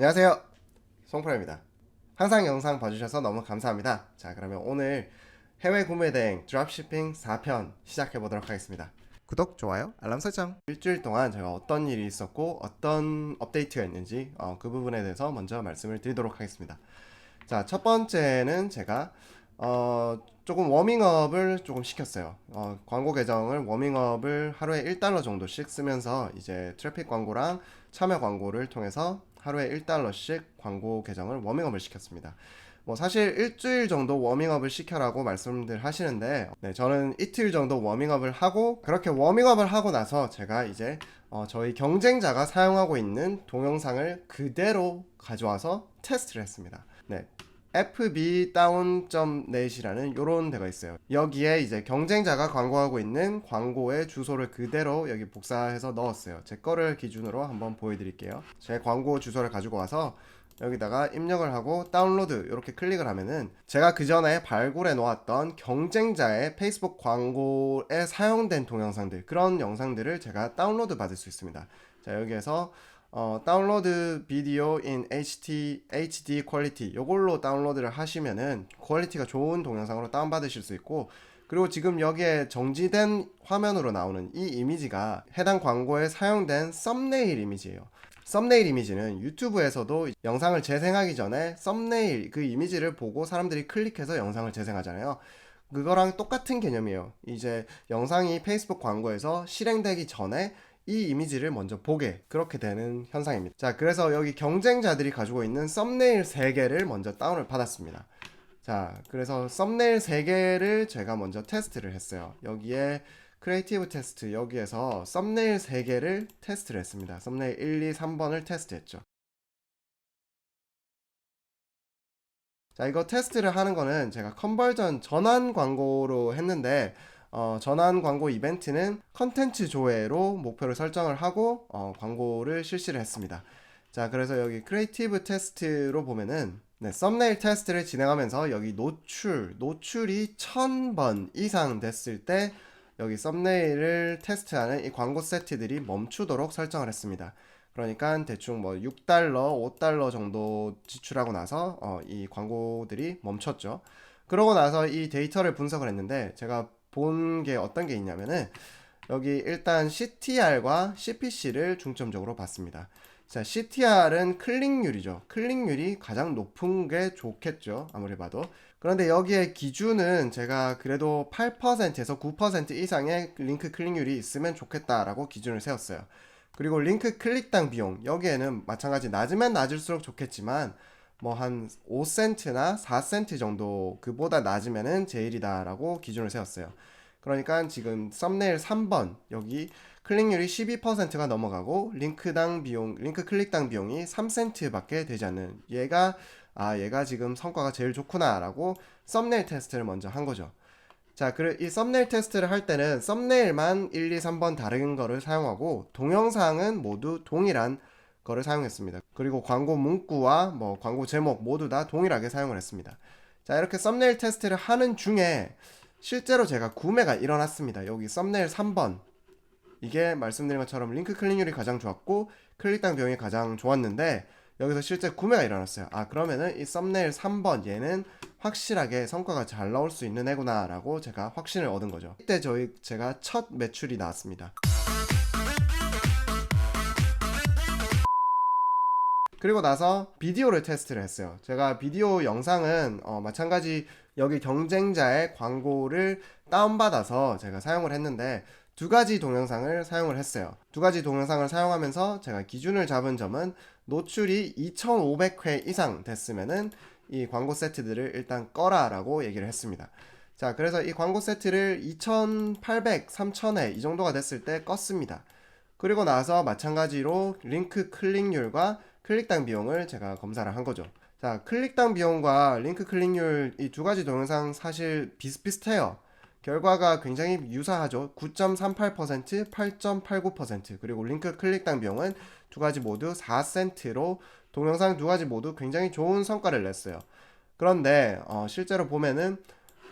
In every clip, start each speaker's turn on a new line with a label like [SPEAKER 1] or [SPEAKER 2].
[SPEAKER 1] 안녕하세요. 송프로입니다. 항상 영상 봐주셔서 너무 감사합니다. 자, 그러면 오늘 해외 구매 대행 드랍시핑 4편 시작해 보도록 하겠습니다. 구독, 좋아요, 알람 설정. 일주일 동안 제가 어떤 일이 있었고 어떤 업데이트가 있는지 어, 그 부분에 대해서 먼저 말씀을 드리도록 하겠습니다. 자, 첫 번째는 제가 어, 조금 워밍업을 조금 시켰어요. 어, 광고 계정을 워밍업을 하루에 1달러 정도씩 쓰면서 이제 트래픽 광고랑 참여 광고를 통해서 하루에 1달러씩 광고 계정을 워밍업을 시켰습니다. 뭐 사실 일주일 정도 워밍업을 시켜라고 말씀들 하시는데 네, 저는 이틀 정도 워밍업을 하고 그렇게 워밍업을 하고 나서 제가 이제 어, 저희 경쟁자가 사용하고 있는 동영상을 그대로 가져와서 테스트를 했습니다. 네, fbdown.net이라는 요런 데가 있어요. 여기에 이제 경쟁자가 광고하고 있는 광고의 주소를 그대로 여기 복사해서 넣었어요. 제 거를 기준으로 한번 보여드릴게요. 제 광고 주소를 가지고 와서 여기다가 입력을 하고 다운로드 이렇게 클릭을 하면은 제가 그 전에 발굴해 놓았던 경쟁자의 페이스북 광고에 사용된 동영상들 그런 영상들을 제가 다운로드 받을 수 있습니다. 자 여기에서 어, 다운로드 비디오 in HD, HD 퀄리티 요걸로 다운로드를 하시면은 퀄리티가 좋은 동영상으로 다운받으실 수 있고 그리고 지금 여기에 정지된 화면으로 나오는 이 이미지가 해당 광고에 사용된 썸네일 이미지예요. 썸네일 이미지는 유튜브에서도 영상을 재생하기 전에 썸네일 그 이미지를 보고 사람들이 클릭해서 영상을 재생하잖아요. 그거랑 똑같은 개념이에요. 이제 영상이 페이스북 광고에서 실행되기 전에 이 이미지를 먼저 보게 그렇게 되는 현상입니다. 자, 그래서 여기 경쟁자들이 가지고 있는 썸네일 3개를 먼저 다운을 받았습니다. 자, 그래서 썸네일 3개를 제가 먼저 테스트를 했어요. 여기에 크리에이티브 테스트 여기에서 썸네일 3개를 테스트를 했습니다. 썸네일 1, 2, 3번을 테스트했죠. 자, 이거 테스트를 하는 거는 제가 컨버전 전환 광고로 했는데 어, 전환 광고 이벤트는 컨텐츠 조회로 목표를 설정을 하고 어, 광고를 실시를 했습니다. 자, 그래서 여기 크리에이티브 테스트로 보면은 네, 썸네일 테스트를 진행하면서 여기 노출, 노출이 1000번 이상 됐을 때 여기 썸네일을 테스트하는 이 광고 세트들이 멈추도록 설정을 했습니다. 그러니까 대충 뭐 6달러, 5달러 정도 지출하고 나서 어, 이 광고들이 멈췄죠. 그러고 나서 이 데이터를 분석을 했는데 제가 본 게 어떤 게 있냐면은 여기 일단 CTR과 CPC를 중점적으로 봤습니다. 자, CTR은 클릭률이죠. 클릭률이 가장 높은 게 좋겠죠. 아무리 봐도. 그런데 여기에 기준은 제가 그래도 8%에서 9% 이상의 링크 클릭률이 있으면 좋겠다라고 기준을 세웠어요. 그리고 링크 클릭당 비용 여기에는 마찬가지 낮으면 낮을수록 좋겠지만 뭐 한 5센트나 4센트 정도 그보다 낮으면은 제일이다라고 기준을 세웠어요. 그러니까 지금 썸네일 3번 여기 클릭률이 12%가 넘어가고 링크당 비용 링크 클릭당 비용이 3센트밖에 되지 않는 얘가 아 얘가 지금 성과가 제일 좋구나라고 썸네일 테스트를 먼저 한 거죠. 자, 그래 이 썸네일 테스트를 할 때는 썸네일만 1, 2, 3번 다른 거를 사용하고 동영상은 모두 동일한 거를 사용했습니다. 그리고 광고 문구와 뭐 광고 제목 모두 다 동일하게 사용을 했습니다. 자, 이렇게 썸네일 테스트를 하는 중에 실제로 제가 구매가 일어났습니다. 여기 썸네일 3번. 이게 말씀드린 것처럼 링크 클릭률이 가장 좋았고 클릭당 비용이 가장 좋았는데 여기서 실제 구매가 일어났어요. 아, 그러면은 이 썸네일 3번 얘는 확실하게 성과가 잘 나올 수 있는 애구나라고 제가 확신을 얻은 거죠. 이때 저희 제가 첫 매출이 나왔습니다. 그리고 나서 비디오를 테스트를 했어요. 제가 비디오 영상은 어, 마찬가지 여기 경쟁자의 광고를 다운받아서 제가 사용을 했는데 두 가지 동영상을 사용을 했어요. 두 가지 동영상을 사용하면서 제가 기준을 잡은 점은 노출이 2,500회 이상 됐으면은 이 광고 세트들을 일단 꺼라라고 얘기를 했습니다. 자, 그래서 이 광고 세트를 2,800, 3,000회 이 정도가 됐을 때 껐습니다. 그리고 나서 마찬가지로 링크 클릭률과 클릭당 비용을 제가 검사를 한 거죠. 자, 클릭당 비용과 링크 클릭률 이 두 가지 동영상 사실 비슷비슷해요. 결과가 굉장히 유사하죠. 9.38%, 8.89% 그리고 링크 클릭당 비용은 두 가지 모두 4센트로 동영상 두 가지 모두 굉장히 좋은 성과를 냈어요. 그런데 어, 실제로 보면은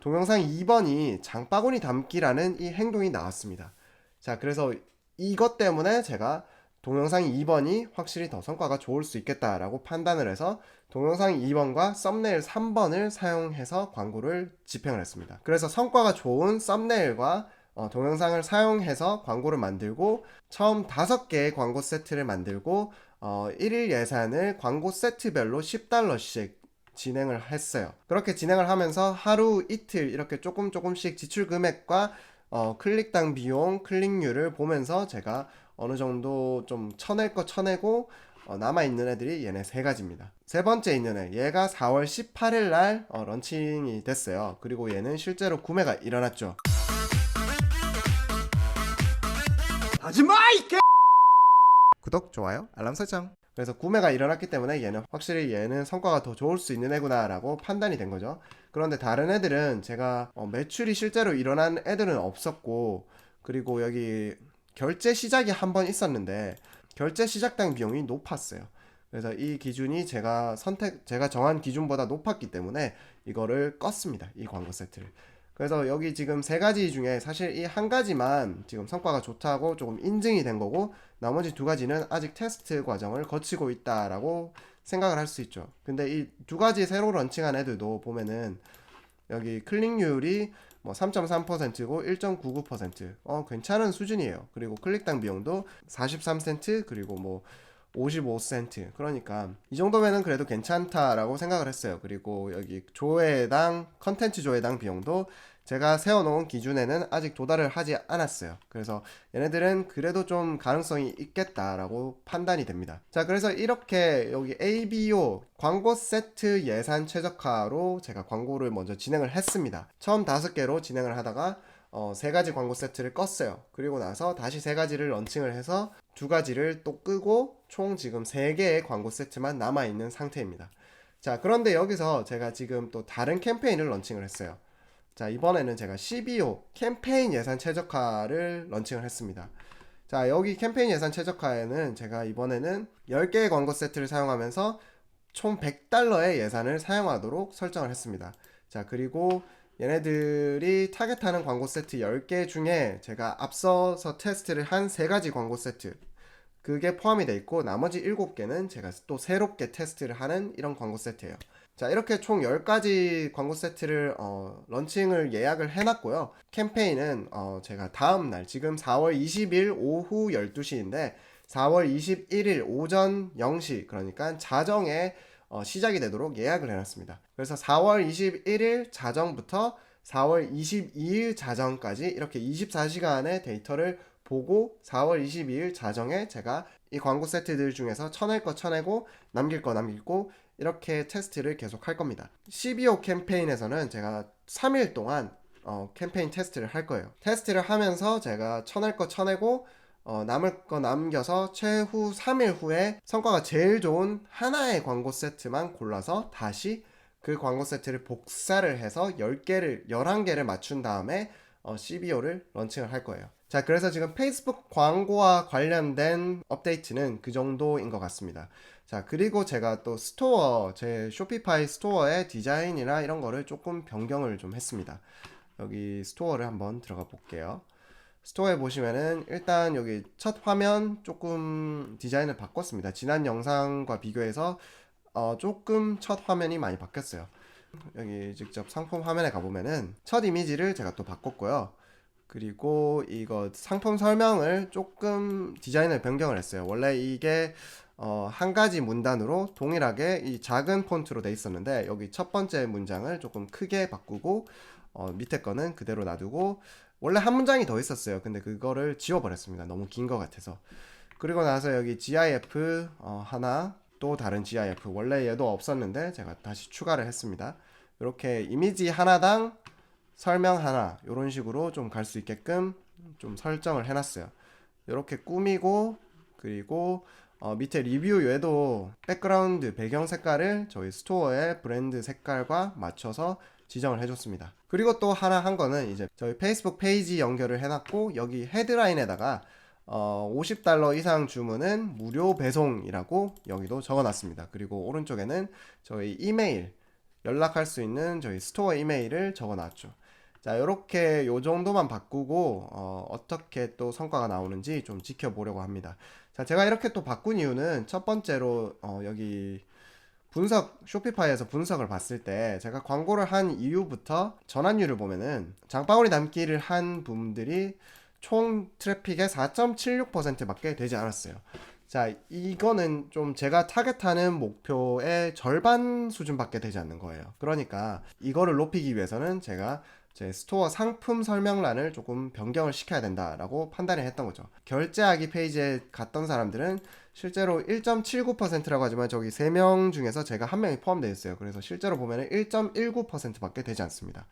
[SPEAKER 1] 동영상 2번이 장바구니 담기라는 이 행동이 나왔습니다. 자, 그래서 이것 때문에 제가 동영상 2번이 확실히 더 성과가 좋을 수 있겠다라고 판단을 해서 동영상 2번과 썸네일 3번을 사용해서 광고를 집행을 했습니다. 그래서 성과가 좋은 썸네일과 어, 동영상을 사용해서 광고를 만들고 처음 5개의 광고 세트를 만들고 어, 1일 예산을 광고 세트별로 10달러씩 진행을 했어요. 그렇게 진행을 하면서 하루 이틀 이렇게 조금 조금씩 지출 금액과 어, 클릭당 비용, 클릭률을 보면서 제가 어느 정도 좀 쳐낼 거 쳐내고 어, 남아있는 애들이 얘네 세 가지입니다. 세 번째 있는 애, 얘가 4월 18일 날 어, 런칭이 됐어요. 그리고 얘는 실제로 구매가 일어났죠.
[SPEAKER 2] 하지마 이 개!
[SPEAKER 1] 구독, 좋아요, 알람 설정. 그래서 구매가 일어났기 때문에 얘는 확실히 얘는 성과가 더 좋을 수 있는 애구나라고 판단이 된 거죠. 그런데 다른 애들은 제가 어, 매출이 실제로 일어난 애들은 없었고 그리고 여기 결제 시작이 한 번 있었는데 결제 시작당 비용이 높았어요. 그래서 이 기준이 제가 선택 제가 정한 기준보다 높았기 때문에 이거를 껐습니다. 이 광고 세트를. 그래서 여기 지금 세 가지 중에 사실 이 한 가지만 지금 성과가 좋다고 조금 인증이 된 거고 나머지 두 가지는 아직 테스트 과정을 거치고 있다라고 생각을 할 수 있죠. 근데 이 두 가지 새로 런칭한 애들도 보면은 여기 클릭률이 뭐 3.3%고 1.99%. 어, 괜찮은 수준이에요. 그리고 클릭당 비용도 43센트 그리고 뭐 55센트. 그러니까 이 정도면은 그래도 괜찮다라고 생각을 했어요. 그리고 여기 조회당 컨텐츠 조회당 비용도 제가 세워놓은 기준에는 아직 도달을 하지 않았어요. 그래서 얘네들은 그래도 좀 가능성이 있겠다라고 판단이 됩니다. 자, 그래서 이렇게 여기 ABO 광고 세트 예산 최적화로 제가 광고를 먼저 진행을 했습니다. 처음 다섯 개로 진행을 하다가 어, 세 가지 광고 세트를 껐어요. 그리고 나서 다시 세 가지를 런칭을 해서 두 가지를 또 끄고 총 지금 세 개의 광고 세트만 남아 있는 상태입니다. 자, 그런데 여기서 제가 지금 또 다른 캠페인을 런칭을 했어요. 자, 이번에는 제가 12호 캠페인 예산 최적화를 런칭을 했습니다. 자, 여기 캠페인 예산 최적화에는 제가 이번에는 10개의 광고 세트를 사용하면서 총 100달러의 예산을 사용하도록 설정을 했습니다. 자, 그리고 얘네들이 타겟하는 광고 세트 10개 중에 제가 앞서서 테스트를 한세 가지 광고 세트 그게 포함이 돼 있고 나머지 7개는 제가 또 새롭게 테스트를 하는 이런 광고 세트예요. 자, 이렇게 총 10가지 광고 세트를 어, 런칭을 예약을 해놨고요. 캠페인은 어, 제가 다음 날 지금 4월 20일 오후 12시인데 4월 21일 오전 0시 그러니까 자정에 어, 시작이 되도록 예약을 해놨습니다. 그래서 4월 21일 자정부터 4월 22일 자정까지 이렇게 24시간의 데이터를 보고 4월 22일 자정에 제가 이 광고 세트들 중에서 쳐낼 거 쳐내고 남길 거 남기고 이렇게 테스트를 계속 할 겁니다. 12호 캠페인에서는 제가 3일 동안 어, 캠페인 테스트를 할 거예요. 테스트를 하면서 제가 쳐낼 거 쳐내고 어, 남을 거 남겨서 최후 3일 후에 성과가 제일 좋은 하나의 광고 세트만 골라서 다시 그 광고 세트를 복사를 해서 10개를, 11개를 맞춘 다음에 어, CBO를 런칭을 할 거예요. 자, 그래서 지금 페이스북 광고와 관련된 업데이트는 그 정도인 것 같습니다. 자, 그리고 제가 또 스토어, 제 쇼피파이 스토어의 디자인이나 이런 거를 조금 변경을 좀 했습니다. 여기 스토어를 한번 들어가 볼게요. 스토어에 보시면은 일단 여기 첫 화면 조금 디자인을 바꿨습니다. 지난 영상과 비교해서 어, 조금 첫 화면이 많이 바뀌었어요. 여기 직접 상품 화면에 가보면은 첫 이미지를 제가 또 바꿨고요. 그리고 이거 상품 설명을 조금 디자인을 변경을 했어요. 원래 이게 어, 한 가지 문단으로 동일하게 이 작은 폰트로 돼 있었는데 여기 첫 번째 문장을 조금 크게 바꾸고 어, 밑에 거는 그대로 놔두고 원래 한 문장이 더 있었어요. 근데 그거를 지워버렸습니다. 너무 긴 것 같아서. 그리고 나서 여기 GIF 어, 하나 또 다른 GIF 원래 얘도 없었는데 제가 다시 추가를 했습니다. 이렇게 이미지 하나당 설명 하나 이런 식으로 좀 갈 수 있게끔 좀 설정을 해놨어요. 이렇게 꾸미고 그리고 어, 밑에 리뷰 외에도 백그라운드 배경 색깔을 저희 스토어의 브랜드 색깔과 맞춰서 지정을 해줬습니다. 그리고 또 하나 한 거는 이제 저희 페이스북 페이지 연결을 해놨고 여기 헤드라인에다가 어, 50달러 이상 주문은 무료 배송이라고 여기도 적어놨습니다. 그리고 오른쪽에는 저희 이메일 연락할 수 있는 저희 스토어 이메일을 적어놨죠. 자, 이렇게 요 정도만 바꾸고 어, 어떻게 또 성과가 나오는지 좀 지켜보려고 합니다. 자, 제가 이렇게 또 바꾼 이유는 첫 번째로 어, 여기 분석 쇼피파이에서 분석을 봤을 때 제가 광고를 한 이후부터 전환율을 보면은 장바구니 담기를 한 분들이 총 트래픽의 4.76%밖에 되지 않았어요. 자, 이거는 좀 제가 타겟하는 목표의 절반 수준밖에 되지 않는 거예요. 그러니까 이거를 높이기 위해서는 제가 제 스토어 상품 설명란을 조금 변경을 시켜야 된다라고 판단을 했던 거죠. 결제하기 페이지에 갔던 사람들은 실제로 1.79%라고 하지만 저기 3명 중에서 제가 한 명이 포함되어 있어요. 그래서 실제로 보면 1.19%밖에 되지 않습니다.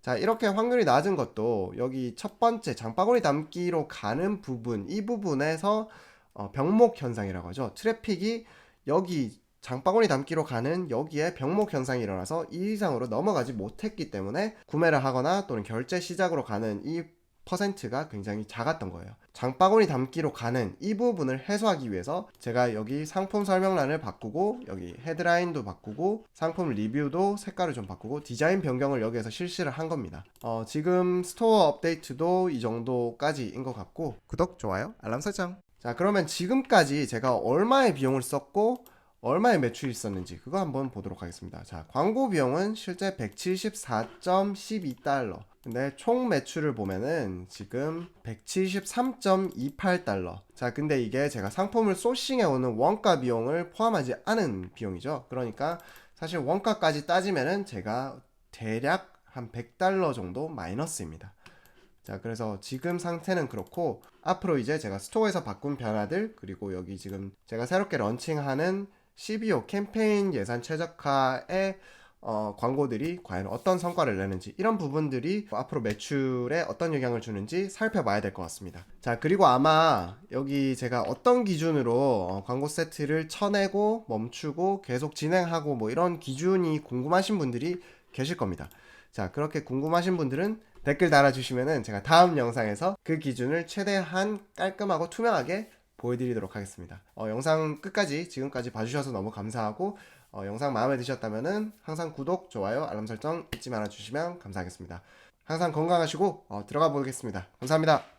[SPEAKER 1] 자, 이렇게 확률이 낮은 것도 여기 첫 번째 장바구니 담기로 가는 부분, 이 부분에서 어, 병목 현상이라고 하죠. 트래픽이 여기 장바구니 담기로 가는 여기에 병목 현상이 일어나서 이 이상으로 넘어가지 못했기 때문에 구매를 하거나 또는 결제 시작으로 가는 이 퍼센트가 굉장히 작았던 거예요. 장바구니 담기로 가는 이 부분을 해소하기 위해서 제가 여기 상품 설명란을 바꾸고 여기 헤드라인도 바꾸고 상품 리뷰도 색깔을 좀 바꾸고 디자인 변경을 여기에서 실시를 한 겁니다. 어, 지금 스토어 업데이트도 이 정도까지인 것 같고 구독, 좋아요, 알람 설정. 자, 그러면 지금까지 제가 얼마의 비용을 썼고 얼마의 매출이 있었는지 그거 한번 보도록 하겠습니다. 자, 광고 비용은 실제 174.12달러. 근데 총 매출을 보면은 지금 173.28달러. 자, 근데 이게 제가 상품을 소싱해 오는 원가 비용을 포함하지 않은 비용이죠. 그러니까 사실 원가까지 따지면은 제가 대략 한 100달러 정도 마이너스입니다. 자, 그래서 지금 상태는 그렇고 앞으로 이제 제가 스토어에서 바꾼 변화들 그리고 여기 지금 제가 새롭게 런칭하는 CBO 캠페인 예산 최적화의 어, 광고들이 과연 어떤 성과를 내는지 이런 부분들이 앞으로 매출에 어떤 영향을 주는지 살펴봐야 될 것 같습니다. 자 그리고 아마 여기 제가 어떤 기준으로 어, 광고 세트를 쳐내고 멈추고 계속 진행하고 뭐 이런 기준이 궁금하신 분들이 계실 겁니다. 자 그렇게 궁금하신 분들은 댓글 달아주시면은 제가 다음 영상에서 그 기준을 최대한 깔끔하고 투명하게 보여드리도록 하겠습니다. 어, 영상 끝까지 지금까지 봐주셔서 너무 감사하고 어, 영상 마음에 드셨다면은 항상 구독, 좋아요, 알람 설정 잊지 말아 주시면 감사하겠습니다. 항상 건강하시고 어, 들어가 보겠습니다. 감사합니다.